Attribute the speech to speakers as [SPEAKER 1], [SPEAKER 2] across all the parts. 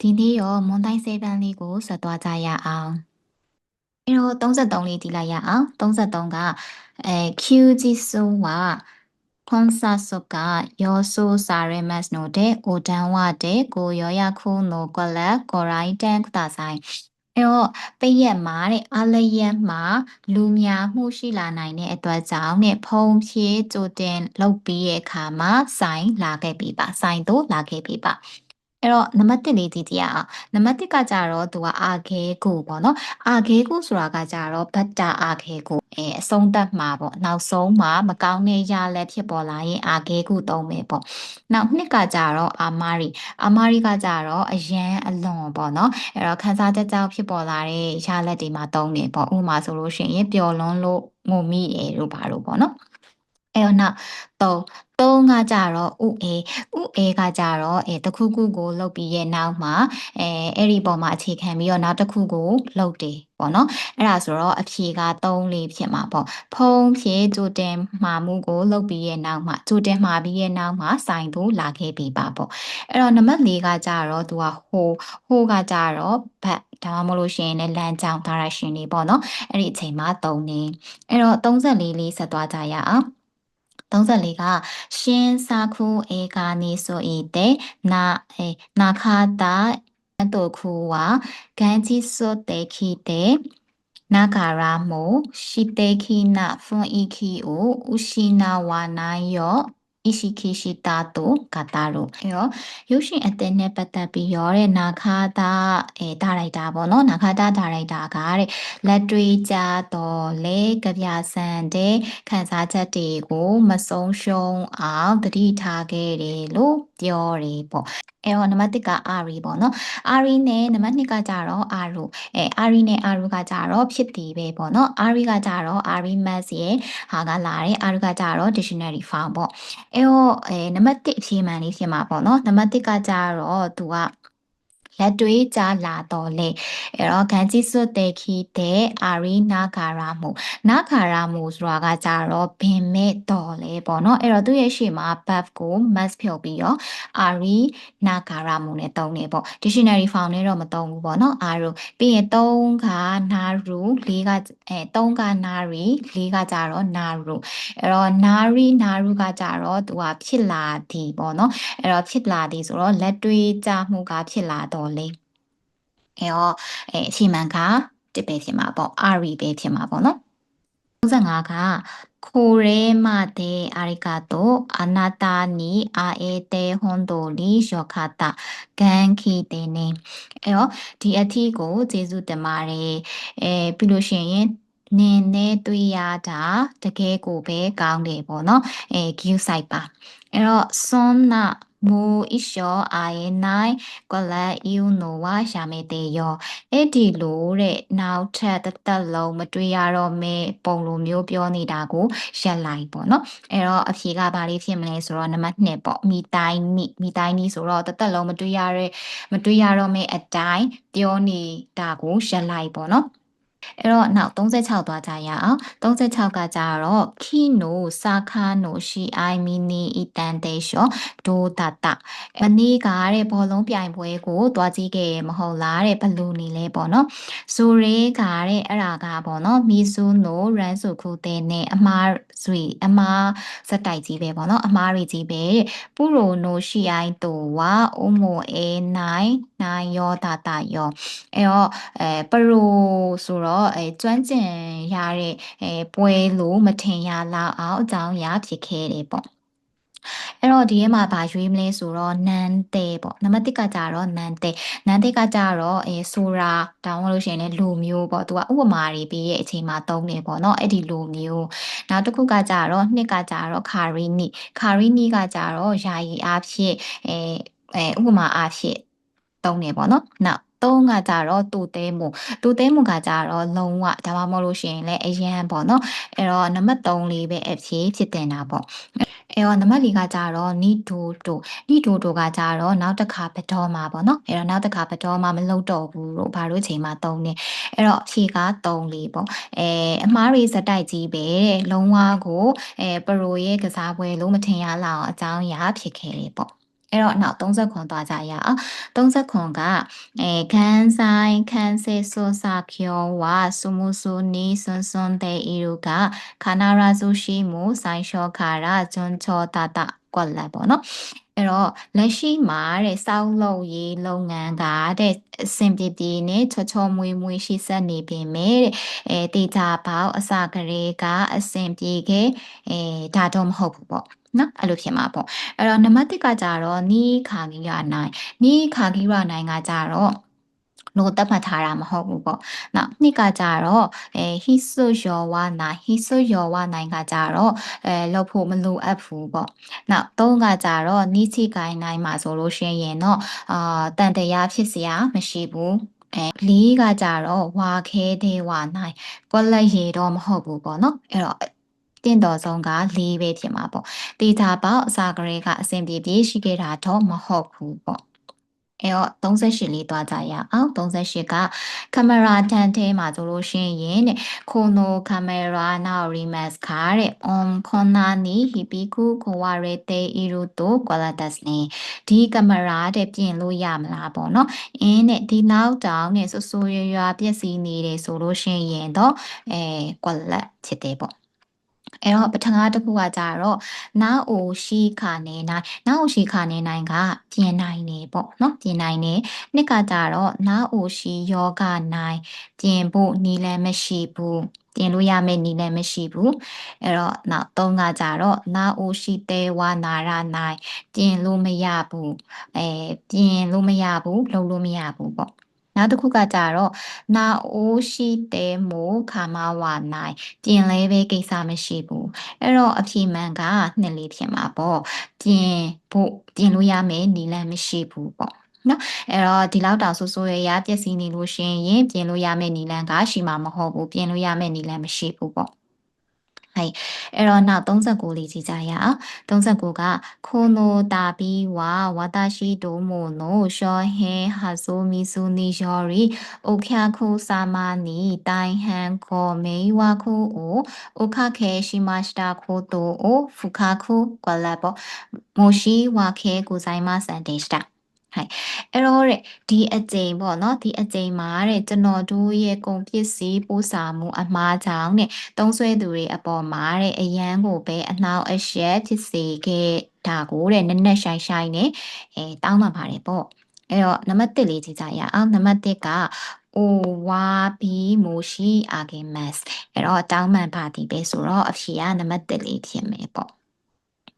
[SPEAKER 1] ဒီနေ့ရောမွန်တိုင်းစေးပန်းလေးကိုဆက်သွားကြရအောင်အဲ့တော့33လေးဒီလိုက်ရအောင်33ကအဲ Q ကြီးဆိုဝါခွန်ဆာဆုကယောဆိုစာရမတ်နိုတဲ့အိုတန်ဝတဲ့ကိုရောရခုနိုကလကိုရိုင်းတန်ကတာဆိုင်အဲ့တော့ပိတ်ရက်မှာတဲ့အလရက်မှာလူများမှုရှိလာနိုင်တဲ့အတွက်ကြောင့်တဲ့ဖုံဖြေးကြိုတင်လုပ်ပြီးရဲ့အခါမှာဆိုင်လာခဲ့ပြီပါဆိုင်တို့လာခဲ့ပြီပါ အဲ့တော့နံပါတ်1လေးကြည့်ကြရအောင်နံပါတ်1ကကြတော့သူကအာခဲကိုပေါ့နော်အာခဲကိုဆိုတာကကြတော့ဘတ်တာအာခဲကိုအဲအဆုံးသတ်မှာပေါ့နောက်ဆုံးမှာမကောင်းတဲ့ရလက်ဖြစ်ပေါ်လာရင်အာခဲကိုသုံးမယ်ပေါ့နောက်နှစ်ကကြတော့အာမာရီအာမာရီကကြတော့အရန်အလွန်ပေါ့နော်အဲ့တော့ခန်းစားချက်ကြောင့်ဖြစ်ပေါ်လာတဲ့ရလက်တွေမှာသုံးတယ်ပေါ့ဥပမာဆိုလို့ရှိရင်ပျော်လွန်းလို့ငုံမိတယ်လို့ပါလို့ပေါ့နော် အဲ့တော့နောက်သုံးသုံးကကြတော့ဥအေဥအေကကြတော့အဲတစ်ခုခုကိုလုတ်ပြီးရဲ့နောက်မှာအဲအဲ့ဒီပေါ်မှာအခြေခံပြီးတော့နောက်တစ်ခုကိုလုတ်တယ်ပေါ့နော်အဲ့ဒါဆိုတော့အဖြေက3လေးဖြစ်မှာပေါ့ဖုံးဖြေကြိုတင်မှာမှုကိုလုတ်ပြီးရဲ့နောက်မှာကြိုတင်မှာပြီးရဲ့နောက်မှာစိုင်တို့လာခဲ့ပြီပါပေါ့အဲ့တော့နံပါတ်4ကကြတော့သူကဟိုဟိုကကြတော့ဘတ်ဒါမှမဟုတ်လို့ရှိရင်လည်းလမ်းကြောင်း direction တွေပေါ့နော်အဲ့ဒီအချိန်မှာ3နေအဲ့တော့34လေးဆက်သွားကြရအောင် 34ကရှင်စာခုဧကာနိဆိုဤတဲ့နာအဲနာခာတာတုခုဝဂန်ဂျီဆိုတေခိတဲ့နာဂါရာမိုရှိတေခိနာဖွန်ဤခိအိုဥရှိနာဝါနာယော ဣရှိခိရှိတာတုဂတာရုအဲရောရုပ်ရှင်အသင်းနဲ့ပတ်သက်ပြီးရောတဲ့နာခါတာအဲဒါရိုက်တာပေါ့နော်နာခါတာဒါရိုက်တာကတဲ့လက်တွေ့ကြတော့လေကြပြဆန်တဲ့ခန်းစားချက်တွေကိုမဆုံးရှုံးအောင်တတိထားခဲ့တယ်လို့ပြောတယ်ပေါ့အဲ့တော့နံပါတ်1ကအာရီပေါ့နော်အာရီနဲ့နံပါတ်2ကကြတော့အာရုအဲအာရီနဲ့အာရုကကြတော့ဖြစ်တည်ပဲပေါ့နော်အာရီကကြတော့အာရီမတ်စ်ရဲ့ဟာကလာတယ်အာရုကကြတော့ dictionary form ပေါ့အဲ့တော့အဲနံပါတ်1အဖြေမှန်လေးဖြစ်မှာပေါ့နော်နံပါတ်1ကကြတော့သူက လက်တွေးကြလာတော့လေအဲ့တော့ဂန်ကြီးစွတ်တဲ့ခီတဲ့အာရီနာဂါရာမှုနာဂါရာမှုဆိုတာကကြတော့ဘင်မဲ့တော်လေပေါ့နော်အဲ့တော့သူ့ရဲ့ရှေ့မှာ buff ကို mass ဖြုတ်ပြီးတော့အာရီနာဂါရာမှုနဲ့တုံးနေပေါ့ dictionary form နဲ့တော့မတုံးဘူးပေါ့နော်အာရူပြီးရင်3ကနာရူ4ကအဲ3ကနာရီ4ကကြတော့နာရူအဲ့တော့နာရီနာရူကကြတော့သူကဖြစ်လာသည်ပေါ့နော်အဲ့တော့ဖြစ်လာသည်ဆိုတော့လက်တွေးကြမှုကဖြစ်လာတော့လေအဲ့တော့အဲအချိန်မှန်ကတစ်ပဲဖြစ်မှာပေါ့ RE ပဲဖြစ်မှာပေါ့နော်35ကခိုရဲမတဲ့အာရိကတိုအနာတာနီအာအေတေဟွန်ဒိုလီယောခတာဂန်ခီတေနေအဲ့တော့ဒီအထီးကိုကျေးဇူးတင်ပါတယ်အဲပြီးလို့ရှိရင်နင်းနဲ့တွေ့ရတာတကယ်ကိုပဲကောင်းတယ်ပေါ့နော်အဲ view site ပါအဲ့တော့စွန်နာ မိုအီရှောအာယေနိုင်ကလတ်ယူနိုဝါရှာမေတေယောအဲ့ဒီလိုတဲ့နောက်ထပ်တစ်သက်လုံးမတွေ့ရတော့မဲပုံလိုမျိုးပြောနေတာကိုရက်လိုက်ပေါ့နော်အဲ့တော့အဖြေကဘာလေးဖြစ်မလဲဆိုတော့နံပါတ်2ပေါ့မိတိုင်းနိမိတိုင်းနိဆိုတော့တစ်သက်လုံးမတွေ့ရတဲ့မတွေ့ရတော့မဲအတိုင်းပြောနေတာကိုရက်လိုက်ပေါ့နော် အဲ့တော့နောက်36သွားကြရအောင်36ကကြတော့ခီနိုစာခါနိုရှိအိုင်မီနီအီတန်တေရှောဒိုတာတာအနည်းကတဲ့ဘောလုံးပြိုင်ပွဲကိုသွားကြည့်ခဲ့ရမဟုတ်လားတဲ့ဘလူနေလဲပေါ့နော်ဆိုရဲကတဲ့အဲ့ဒါကပေါ့နော်မီဆူနိုရန်စုခုတဲ့နဲ့အမားဆွေအမားစက်တိုက်ကြီးပဲပေါ့နော်အမားရီကြီးပဲပူရိုနိုရှိအိုင်တိုဝါအိုမိုအေနိုင်နိုင်ယောတာတာယောအဲ့တော့အဲပရိုဆိုတော့တော့အဲကျွမ်းကျင်ရတဲ့အဲပွဲလို့မထင်ရလောက်အောင်အကြောင်းအရာဖြစ်ခဲ့တယ်ပေါ့အဲ့တော့ဒီထဲမှာဗာရွေးမလဲဆိုတော့နန်တဲပေါ့နံပါတ်1ကကြတော့နန်တဲနန်တဲကကြတော့အဲဆိုတာတောင်းလို့ရှိရင်လည်းလူမျိုးပေါ့သူကဥပမာတွေပြီးရဲ့အချိန်မှာသုံးနေပေါ့နော်အဲ့ဒီလူမျိုးနောက်တစ်ခုကကြတော့နှစ်ကကြတော့ခါရီနီခါရီနီကကြတော့ယာယီအားဖြင့်အဲအဲဥပမာအားဖြင့်သုံးနေပေါ့နော်နောက် သုံးကကြတော့တူသေးမှုတူသေးမှုကကြတော့လုံးဝဒါမှမဟုတ်လို့ရှိရင်လည်းအရန်ပေါ့နော်အဲ့တော့နံပါတ်3လေးပဲအဖြစ်ဖြစ်တင်တာပေါ့အဲ့တော့နံပါတ်4ကကြတော့နီတိုတိုနီတိုတိုကကြတော့နောက်တစ်ခါဘတော်မှာပေါ့နော်အဲ့တော့နောက်တစ်ခါဘတော်မှာမလုပ်တော့ဘူးလို့ဘာလို့ချိန်မှာ3နေအဲ့တော့ဖြေက3လေးပေါ့အဲအမားရီစတိုက်ကြီးပဲတဲ့လုံးဝကိုအဲပရိုရဲ့ကစားပွဲလို့မထင်ရလောက်အကြောင်းအရာဖြစ်ခဲ့တယ်ပေါ့ အဲ့တော့နောက်30ခွန်သွားကြရအောင်30ခွန်ကအဲခန်းဆိုင်ခန်းစေဆိုစာကျော်ဝါစုမှုစုနီစွန်းစွန်းတဲ့ဤတို့ကခန္ဓာရာစုရှိမှုဆိုင်လျှောခါရဂျွန်ချောတတကွက်လက်ပေါ့နော်အဲ့တော့လက်ရှိမှာတဲ့စောက်လုပ်ရေးလုပ်ငန်းကတဲ့အဆင်ပြေပြေနဲ့ချောချောမွေးမွေးရှိဆက်နေပေမဲ့တဲ့အဲတေချာပေါက်အစကလေးကအဆင်ပြေခဲ့အဲဒါတော့မဟုတ်ဘူးပေါ့ နော်အဲ့လိုဖြစ်မှာပေါ့အဲ့တော့နံပါတ်1ကကြတော့နီးခါကြီးရနိုင်နီးခါကြီးရနိုင်ကကြတော့လို့တတ်မှတ်ထားတာမဟုတ်ဘူးပေါ့။နောက်နှစ်ကကြတော့အဲဟိဆုယောဝနိုင်ဟိဆုယောဝနိုင်ကကြတော့အဲလောက်ဖို့မလိုအပ်ဘူးပေါ့။နောက်သုံးကကြတော့နိချိကိုင်းနိုင်မှာဆိုလို့ရှိရင်တော့အာတန်တရားဖြစ်စရာမရှိဘူး။အဲလေးကကြတော့ဝါခဲသေးဝနိုင်ကွက်လက်ရေတော့မဟုတ်ဘူးပေါ့နော်။အဲ့တော့ တင့်တော်ဆုံးက၄ပဲဖြစ်မှာပေါ့။တေချာပေါက်အစာကလေးကအဆင်ပြေပြေရှိခဲ့တာတော့မဟုတ်ဘူးပေါ့။အဲ့တော့38လေးတွားကြရအောင်38ကကင်မရာတန်ထဲမှာဆိုလို့ရှိရင်တဲ့ခိုနိုကင်မရာနောက်ရီမတ်ခါတဲ့ on ခွန်နာနီဟီပီကူကိုဝရတေအီရူတိုကွာလာတက်စနေဒီကင်မရာတဲ့ပြင်လို့ရမလားပေါ့နော်အင်းနဲ့ဒီနောက်တောင်နဲ့ဆူဆူရွရွပြည့်စည်နေတယ်ဆိုလို့ရှိရင်တော့အဲကွာလက်ဖြစ်တယ်ပေါ့ အဲ့တော့ပထမတစ်ခုကကြတော့နာအိုရှိခါနေနိုင်နာအိုရှိခါနေနိုင်ကပြင်နိုင်နေပေါ့နော်ပြင်နိုင်နေနှစ်ကကြတော့နာအိုရှိယောဂနိုင်ပြင်ဖို့နီလည်းမရှိဘူးပြင်လို့ရမယ့်နီလည်းမရှိဘူးအဲ့တော့နောက်သုံးကကြတော့နာအိုရှိသေးဝနာရနိုင်ပြင်လို့မရဘူးအဲပြင်လို့မရဘူးလုံးလို့မရဘူးပေါ့ နောက်တစ်ခုကကြတော့နာအိုးရှိတဲမို့ခါမဝနိုင်ပြင်လဲပဲကိစ္စမရှိဘူးအဲ့တော့အဖြေမှန်ကနှစ်လေးဖြစ်မှာပေါ့ပြင်ဖို့ပြင်လို့ရမယ်နီလန်မရှိဘူးပေါ့နော်အဲ့တော့ဒီလောက်တောင်ဆိုးဆိုးရရပျက်စီးနေလို့ရှင်ရင်ပြင်လို့ရမယ့်နီလန်ကရှိမှာမဟုတ်ဘူးပြင်လို့ရမယ့်နီလန်မရှိဘူးပေါ့ ဟိုင်အဲ့တော့နောက်39လေးကြည့်ကြရအောင်39ကခိုနိုတာဘီဝါဝါတာရှိတိုမိုနိုရှောဟေဟာဆိုမီဆူနီယောရီအိုခါခုစာမာနီတိုင်ဟန်ခေါ်မေဝါခုအိုအိုခခဲရှိမစတာခိုတိုအိုဖူခါခုကွာလာပေါ်မိုရှိဝါ ခဲကိုဆိုင်မစန်ဒေစတာဟိုင်အဲ့တော့တဲ့ဒီအကြိမ်ပေါ့နော်ဒီအကြိမ်မှာတဲ့ကျွန်တော်တို့ရဲ့ကုန်ပစ္စည်းပို့ဆောင်မှုအမှားကြောင့်တဲ့သုံးဆွဲသူတွေအပေါ်မှာတဲ့အရန်ကိုပဲအနှောက်အယှက်ဖြစ်စေခဲ့တာကိုတဲ့နက်နက်ရှိုင်းရှိုင်းနဲ့အဲတောင်းပန်ပါတယ်ပေါ့အဲ့တော့နံပါတ်1လေးကြည့်ကြရအောင်နံပါတ်1ကအိုဝါဘီမိုရှိအာဂေမတ်အဲ့တော့တောင်းပန်ပါတီပဲဆိုတော့အဖြေကနံပါတ်1လေးဖြစ်မယ်ပေါ့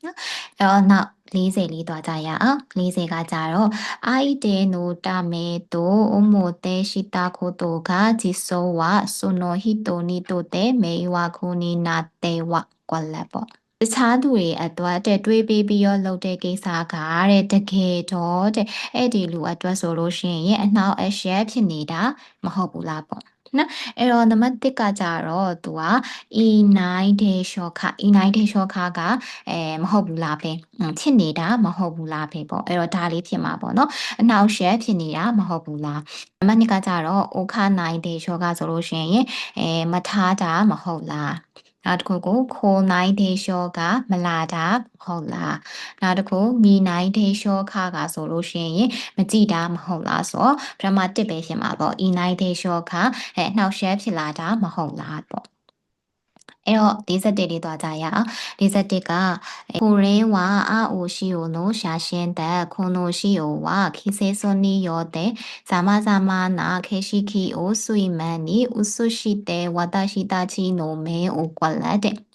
[SPEAKER 1] နော်အဲ့တော့နောက် 40လေးသွားကြရအောင်40ကကြတော့အိုက်တေနိုတာမေတိုအမိုတေရှိတာခိုတိုကဂျီဆိုဝါဆိုနိုဟီတိုနီတိုတေမေဝါခုနီနာတေဝကွာလက်ပေါ့တခြားသူတွေအတွက်တဲ့တွေးပေးပြီးရောလုပ်တဲ့ကိစ္စကတဲ့တကယ်တော့တဲ့အဲ့ဒီလူအတွက်ဆိုလို့ရှိရင်အနှောက်အယှက်ဖြစ်နေတာမဟုတ်ဘူးလားပေါ့ နော်အဲ့တော့နံပါတ်1ကကြတော့သူက E9 ဒေရှောခ E9 ဒေရှောခကအဲမဟုတ်ဘူးလားပဲဖြစ်နေတာမဟုတ်ဘူးလားပဲပေါ့အဲ့တော့ဒါလေးဖြစ်မှာပေါ့နော်အနှောက်ရှက်ဖြစ်နေတာမဟုတ်ဘူးလားနံပါတ်2ကကြတော့ OK 9 ဒေရှောခဆိုလို့ရှိရင်အဲမထားတာမဟုတ်လား နောက်တစ်ခုကိုခိုနိုင်ဒေရှောကမလာတာဟုတ်လားနောက်တစ်ခုမိနိုင်ဒေရှောခကဆိုလို့ရှိရင်မကြည့်တာမဟုတ်လားဆိုတော့ပထမတစ်ပဲဖြစ်မှာပေါ့ဤနိုင်ဒေရှောခအဲနှောက်ရှက်ဖြစ်လာတာမဟုတ်လားပေါ့ အဲ့တော့41လေးသွားကြရအောင်41ကကိုရဲဝါအာအိုရှိယိုနိုရှာရှင်းတဲ့ခွန်နိုရှိယိုဝါခိစေစွန်နီယောတဲ့ဇာမဇာမနာခေရှိခိအိုဆွေမန်နီဥဆုရှိတဲ့ဝါတရှိတာချီနိုမဲအိုကွာလက်တဲ့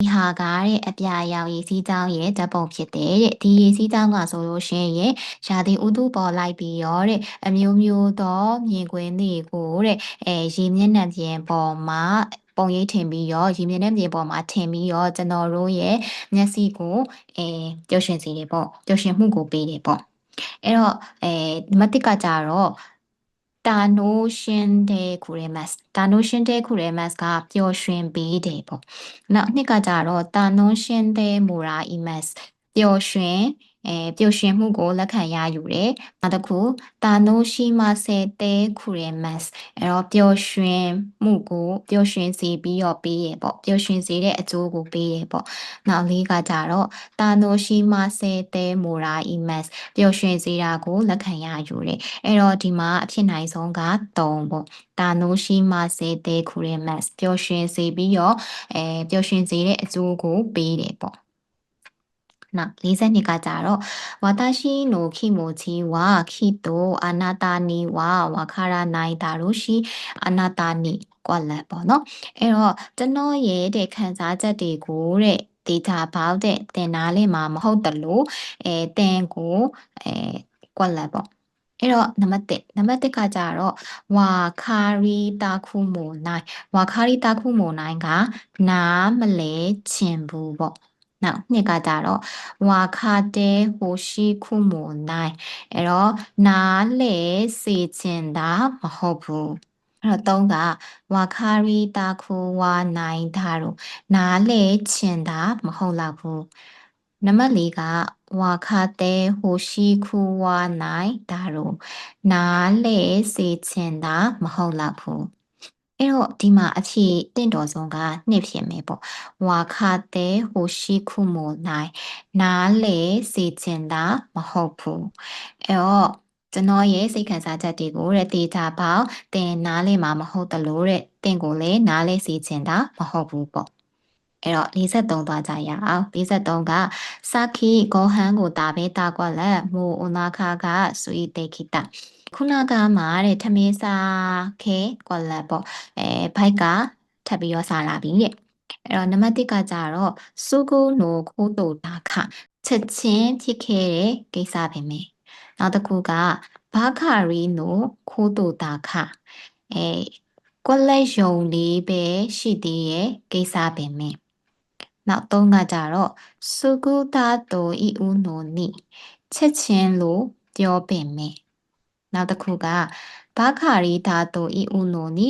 [SPEAKER 1] ဒီဟာကတဲ့အပြာရောင်ရည်စည်းကြောင်းရဲ့ဓာတ်ပုံဖြစ်တယ်တဲ့ဒီရည်စည်းကြောင်းကဆိုလို့ရှိရင်ရာသီဥတုပေါ်လိုက်ပြီးရောတဲ့အမျိုးမျိုးသောမြင်ကွင်းတွေကိုတဲ့အဲရေမျက်နှာပြင်ပေါ်မှာပုံရိပ်ထင်ပြီးရောရေမြင်တဲ့မြေပေါ်မှာထင်ပြီးရောကျွန်တော်တို့ရဲ့မျက်စိကိုအဲပျော်ရွှင်စေတယ်ပေါ့ပျော်ရွှင်မှုကိုပေးတယ်ပေါ့အဲ့တော့အဲနံပါတ်1ကကြတော့ တာနိုရှင်တဲ့ခုရဲမတ်တာနိုရှင်တဲ့ခုရဲမတ်ကပျော်ရွှင်ပေးတယ်ပေါ့နောက်နှစ်ကကြတော့တာနိုရှင်တဲ့မူရာအီမတ်ပျော်ရွှင် အဲပျော်ရွှင်မှုကိုလက်ခံရယူတယ်နောက်တစ်ခုတာနိုရှိမဆဲတဲခူရဲမတ်အဲ့တော့ပျော်ရွှင်မှုကိုပျော်ရွှင်စေပြီးတော့ပေးရပေါ့ပျော်ရွှင်စေတဲ့အကျိုးကိုပေးရပေါ့နောက်လေးကကြတော့တာနိုရှိမဆဲတဲမိုရာအီမတ်ပျော်ရွှင်စေတာကိုလက်ခံရယူတယ်အဲ့တော့ဒီမှာအဖြစ်နိုင်ဆုံးက3ပေါ့တာနိုရှိမဆဲတဲခူရဲမတ်ပျော်ရွှင်စေပြီးတော့အဲပျော်ရွှင်စေတဲ့အကျိုးကိုပေးတယ်ပေါ့ နောက်42ကကြတော့ဝါတာရှိနိုခိမိုချီဝါခိတိုအာနာတာနီဝါဝါခါရနိုင်တာတို့ရှိအာနာတာနီကွက်လက်ပေါ့နော်အဲ့တော့ကျွန်တော်ရဲ့တဲ့ခံစားချက်တွေကိုတဲ့ data ဘောက်တဲ့သင်နာလေးမှာမဟုတ်တလို့အဲသင်ကိုအဲကွက်လက်ပေါ့အဲ့တော့နံပါတ်1နံပါတ်1ကကြတော့ဝါခါရီတာခုမိုနိုင်ဝါခါရီတာခုမိုနိုင်ကနားမလဲချင်ဘူးပေါ့ နောက်နှစ်ကကြတော့ဝါခါတဲဟိုရှိခုမိုနိုင်အဲ့တော့နားလေစေချင်တာမဟုတ်ဘူးအဲ့တော့သုံးကဝါခါရီတာခုဝါနိုင်တာတို့နားလေချင်တာမဟုတ်လားဘူးနံပါတ်၄ကဝါခါတဲဟိုရှိခုဝါနိုင်ဒါတို့နားလေစေချင်တာမဟုတ်လားဘူး အဲ့တော့ဒီမှာအဖြေတင့်တော်ဆုံးကနှစ်ဖြစ်မယ်ပေါ့ဝါခါတဲဟိုရှိခုမိုနိုင်နားလေစေချင်တာမဟုတ်ဘူးအဲ့တော့ကျွန်တော်ရဲ့စိတ်ခံစားချက်တွေကိုတဲ့တေချာပေါင်းတင်နားလေမှာမဟုတ်တလို့တဲ့တင့်ကိုလည်းနားလေစေချင်တာမဟုတ်ဘူးပေါ့အဲ့တော့43သွားကြရအောင်43ကစာခီဂောဟန်ကိုတာပဲတာကွက်လက်မိုအိုနာခါကဆွီတေခိတာ ခုနကမှတဲ့ထမင်းစားခဲကွက်လက်ပေါ့အဲဘိုက်ကထပ်ပြီးတော့စားလာပြီတဲ့အဲ့တော့နံပါတ်1ကကြတော့စုကုနိုခိုးတူတာခချက်ချင်းဖြစ်ခဲ့တဲ့ကိစ္စပဲမယ်နောက်တစ်ခုကဘာခါရီနိုခိုးတူတာခအဲကွက်လက်ယုံလေးပဲရှိသေးရဲ့ကိစ္စပဲမယ်နောက်သုံးကကြတော့စုကုတာတိုဤဦးနိုနိချက်ချင်းလို့ပြောပင်မယ် နောက်တစ်ခုကဘာခါရီဓာတုဤဥလို့နီ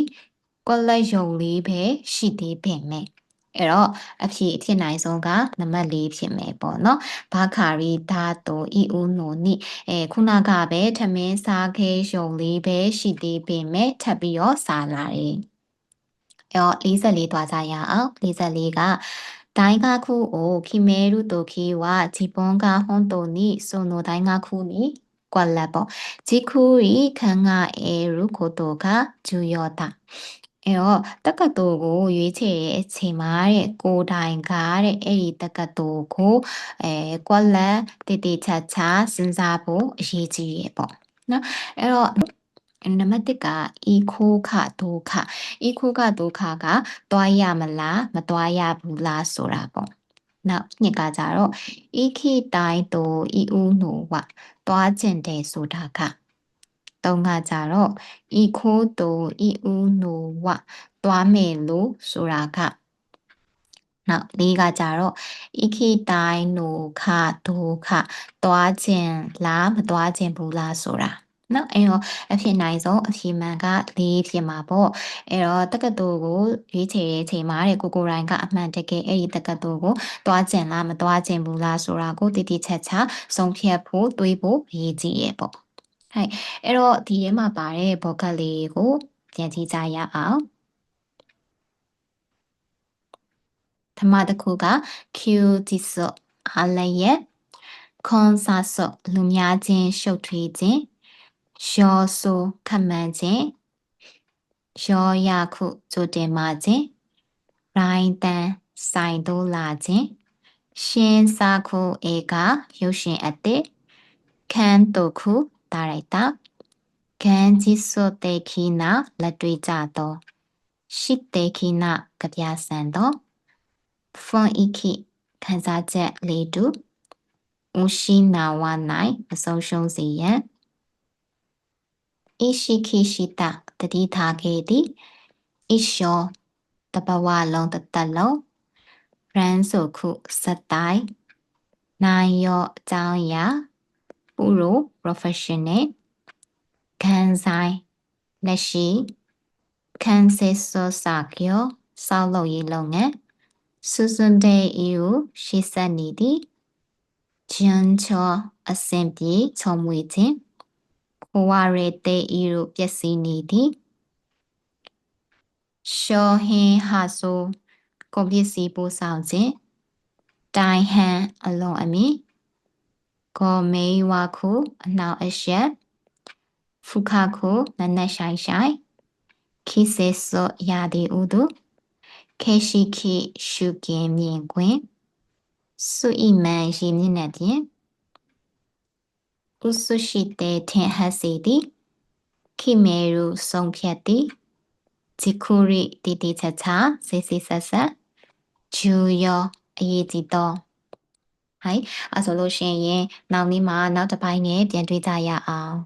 [SPEAKER 1] ကွက်လက်ယုံလေးပဲရှိသေးပင်မဲ့အဲ့တော့အဖြစ်အဖြစ်နိုင်ဆုံးကနံပါတ်၄ဖြစ်မယ်ပေါ့နော်။ဘာခါရီဓာတုဤဥနိုနိအဲခုနကပဲထမင်းစားခဲယုံလေးပဲရှိသေးပေမဲ့ထပ်ပြီးတော့စားလာတယ်။အဲ့တော့44သွားကြရအောင်။44ကဒိုင်းကခုအိုခိမဲရုတိုခိဝဂျီပွန်ကဟွန်တိုနိဆိုနိုဒိုင်းကခုနိ လက်ပေါ့ဂျီခူရီခံငါအေရူကိုတိုကဂျူယောတာအဲ့တော့တက္ကသိုလ်ကိုရွေးချယ်တဲ့အချိန်မှာတဲ့ကိုတိုင်ကတဲ့အဲ့ဒီတက္ကသိုလ်ကိုအဲကွက်လက်တည်တည်ချာချာစဉ်းစားဖို့အရေးကြီးရပေါ့နော်အဲ့တော့နံပါတ်1က eco ခဒုက္ခ eco ခဒုက္ခကတွားရမလားမတွားရဘူးလားဆိုတာပေါ့ နောက်နှစ်ကကြတော့ဤခိတိုင်းတိုဤဦးနိုဝတွားကျင်တယ်ဆိုတာကသုံးကကြတော့ဤခိုးတိုဤဦးနိုဝတွားမယ်လို့ဆိုတာကနောက်လေးကကြတော့ဤခိတိုင်းနိုခဒုခတွားကျင်လားမတွားကျင်ဘူးလားဆိုတာ နော်အဲ့တော့အဖြစ်နိုင်ဆုံးအဖြစ်မှန်က၄ဖြစ်မှာပေါ့အဲ့တော့တက္ကသိုလ်ကိုရွေးချယ်တဲ့အချိန်မှာတဲ့ကိုကိုရိုင်းကအမှန်တကယ်အဲ့ဒီတက္ကသိုလ်ကိုတွားကျင်လားမတွားကျင်ဘူးလားဆိုတာကိုတည်တည်ချာချာဆုံးဖြတ်ဖို့တွေးဖို့အရေးကြီးရဲ့ပေါ့ဟဲ့အဲ့တော့ဒီထဲမှာပါတဲ့ဘောကလေးကိုပြန်ကြည့်ကြရအောင်ဓမ္မတစ်ခုက Q တိဆောအားလည်းရဲ့ခွန်ဆာဆောလူများချင်းရှုပ်ထွေးခြင်း ရောဆိုခမှန်ခြင်းရောရခုကြိုတင်မှခြင်းရိုင်းတန်ဆိုင်တိုးလာခြင်းရှင်းစာခုဧကရုပ်ရှင်အတစ်ခန်းတုခုဒါရိုက်တာခန်းကြီးစောတေခိနာလက်တွေ့ကြတော့ရှိတေခိနာကြပြဆန်တော့ဖွန်ဤခိခန်းစားချက်လေးတူဦးရှိနာဝနိုင်အဆုံးရှုံးစေရန် ဣရှိခိရှိတတတိထားခဲ့သည်ဣရှောတဘဝလုံးတသက်လုံးရန်ဆိုခုစတိုင်နိုင်ရောအကြောင်းအရာပူရို professional ခံဆိုင်လက်ရှိခံစစ်စောစာကျော်စောက်လုပ်ရေးလုပ်ငန်းစွစွန်တဲ့ EU ရှိဆက်နေသည်ဂျန်ချောအစင်ပြေချော်မွေခြင်း ခွာရဲတေဤတို့ပျက်စီးနေသည်ရှောဟင်ဟာဆိုကုန်ပစ္စည်းပို့ဆောင်ခြင်းတိုင်ဟန်အလွန်အမီကောမေဝါခုအနှောင်အရှက်ဖုခခုနနက်ဆိုင်ဆိုင်ခိစေစောရာဒီဥဒုခေရှိခိရှုကင်မြင်ကွင်စုဣမန်ရေမြင့်တဲ့ပြင် ဥစုရှိတဲ့ထင်ဟပ်စေသည်ခိမေရုဆုံးဖြတ်သည်ဂျီခုရိတီတီချာချာစေစေဆက်ဆက်ဂျူယောအရေးကြီးတော့ဟိုင်အဲဆိုလို့ရှိရင်နောက်နေ့မှာနောက်တစ်ပိုင်းနဲ့ပြန်တွေ့ကြရအောင်